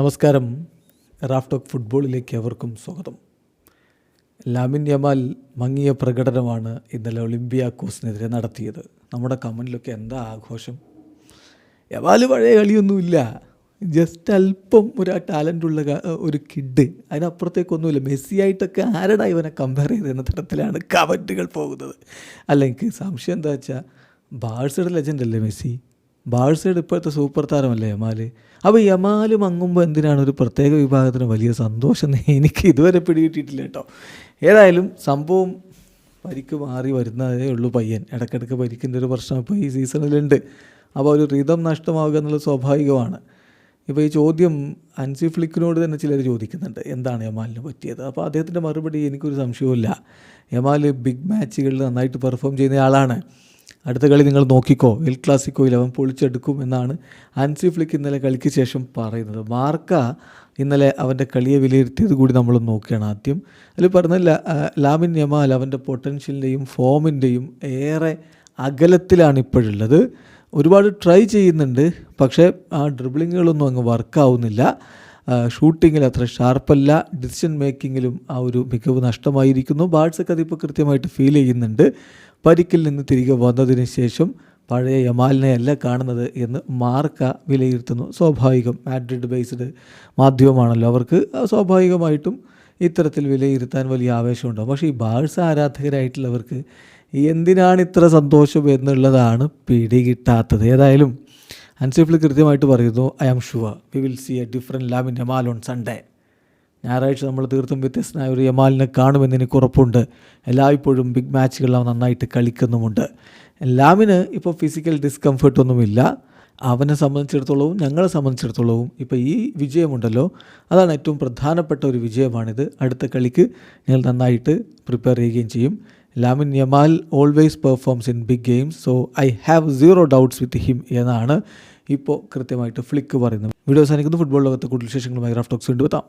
നമസ്കാരം. Raf talk ഫുട്ബോളിലേക്ക് അവർക്കും സ്വാഗതം. ലാമിൻ യമാൽ മങ്ങിയ പ്രകടനമാണ് ഇന്നലെ ഒളിമ്പിയാക്കോസിനെതിരെ നടത്തിയത്. നമ്മുടെ കമന്റിലൊക്കെ എന്താ ആഘോഷം? യമാൽ പഴയ കളിയൊന്നുമില്ല. ജസ്റ്റ് അല്പം ഒരു ടാലന്റ് ഉള്ള ഒരു കിഡ് അതിനപ്പുറത്തേക്കൊന്നുമില്ല. മെസ്സി ആയിട്ടൊക്കെ ആരടാ ഇവനെ കമ്പയർ ചെയ്തെന്ന തരത്തിലാണ് കമന്റുകൾ പോകുന്നത്. അല്ലെങ്കിൽ സംശയം എന്താ വെച്ചാൽ ബാഴ്സയുടെ ലെജൻഡ് അല്ലേ മെസ്സി? ബാഴ്സയുടെ ഇപ്പോഴത്തെ സൂപ്പർ താരമല്ലേ യമാൽ അപ്പോൾ യമാൽ മങ്ങുമ്പോൾ എന്തിനാണ് ഒരു പ്രത്യേക വിഭാഗത്തിന് വലിയ സന്തോഷം എനിക്ക് ഇതുവരെ പിടികിട്ടിയിട്ടില്ല കേട്ടോ. ഏതായാലും സംഭവം പരിക്ക് മാറി വരുന്നതേ ഉള്ളൂ പയ്യൻ. ഇടയ്ക്കിടയ്ക്ക് പരിക്കിന്റെ ഒരു പ്രശ്നം ഇപ്പോൾ ഈ സീസണിലുണ്ട്. അപ്പോൾ ഒരു റിതം നഷ്ടമാവുക എന്നുള്ളത് സ്വാഭാവികമാണ്. ഇപ്പോൾ ഈ ചോദ്യം അൻസി ഫ്ലിക്കിനോട് തന്നെ ചിലർ ചോദിക്കുന്നുണ്ട്. എന്താണ് യമാലിന് പറ്റിയത്? അപ്പോൾ അദ്ദേഹത്തിന്റെ മറുപടി എനിക്കൊരു സംശയവുമില്ല. യമാൽ ബിഗ് മാച്ചുകളിൽ നന്നായിട്ട് പെർഫോം ചെയ്യുന്ന ആളാണ്. അടുത്ത കളി നിങ്ങൾ നോക്കിക്കോ. എൽ ക്ലാസിക്കോയിൽ അവൻ പൊളിച്ചെടുക്കും എന്നാണ് ആൻസി ഫ്ലിക്ക് ഇന്നലെ കളിക്ക് ശേഷം പറയുന്നത്. മാർക്ക ഇന്നലെ അവന്റെ കളിയെ വിലയിരുത്തിയത് കൂടി നമ്മൾ നോക്കുകയാണ് ആദ്യം. അതിൽ പറഞ്ഞ ലാമിൻ യമാൽ അവന്റെ പൊട്ടൻഷ്യലിന്റെയും ഫോമിന്റെയും ഏറെ അകലത്തിലാണ് ഇപ്പോഴുള്ളത്. ഒരുപാട് ട്രൈ ചെയ്യുന്നുണ്ട് പക്ഷേ ആ ഡ്രിബിളിങ്ങുകളൊന്നും അങ്ങ് വർക്കാവുന്നില്ല ഷൂട്ടിങ്ങിൽ അത്ര ഷാർപ്പല്ല ഡിസിഷൻ മേക്കിങ്ങിലും ആ ഒരു മികവ് നഷ്ടമായിരിക്കുന്നു. ബാഡ്സൊക്കെ അതിപ്പോൾ കൃത്യമായിട്ട് ഫീൽ ചെയ്യുന്നുണ്ട്. പരിക്കിൽ നിന്ന് തിരികെ വന്നതിന് ശേഷം പഴയ യമാലിനെ അല്ല കാണുന്നത് എന്ന് മാർക്ക വിലയിരുത്തുന്നു. സ്വാഭാവികം മാഡ്രിഡ് ബേസ്ഡ് മാധ്യമമാണല്ലോ അവർക്ക്. സ്വാഭാവികമായിട്ടും ഇത്തരത്തിൽ വിലയിരുത്താൻ വലിയ ആവേശമുണ്ടാകും പക്ഷേ ഈ ബാഴ്സ ആരാധകരായിട്ടുള്ളവർക്ക് എന്തിനാണ് ഇത്ര സന്തോഷം എന്നുള്ളതാണ് പിടികിട്ടാത്തത്. ഏതായാലും അൻസിഫിൾ കൃത്യമായിട്ട് പറയുന്നു I am sure we will see a different lab in Yamal on Sunday ഞായറാഴ്ച നമ്മൾ തീർത്തും വ്യത്യസ്തനായ ഒരു യമാലിനെ കാണുമെന്ന് എനിക്ക് ഉറപ്പുണ്ട്. എല്ലായ്പ്പോഴും ബിഗ് മാച്ചുകളിലാവും നന്നായിട്ട് കളിക്കുന്നുമുണ്ട്. ലാമിന് ഇപ്പോൾ ഫിസിക്കൽ ഡിസ്കംഫർട്ടൊന്നുമില്ല അവനെ സംബന്ധിച്ചിടത്തോളവും ഞങ്ങളെ സംബന്ധിച്ചിടത്തോളവും ഇപ്പോൾ ഈ വിജയമുണ്ടല്ലോ. അതാണ് ഏറ്റവും പ്രധാനപ്പെട്ട ഒരു വിജയമാണിത്. അടുത്ത കളിക്ക് ഞങ്ങൾ നന്നായിട്ട് പ്രിപ്പയർ ചെയ്യുകയും ചെയ്യും. Lamine Yamal always performs in big games so I have zero doubts with him എന്നാണ് ഇപ്പോൾ കൃത്യമായിട്ട് ഫ്ലിക്ക് പറയുന്നത്. വീഡിയോസ് അവസാനിക്കുന്നു. ഫുട്ബോൾ ലോകത്തെ കൂടുതൽ വിശേഷങ്ങളുമായി റാഫ് ടോക്സ് വീണ്ടും എത്താം.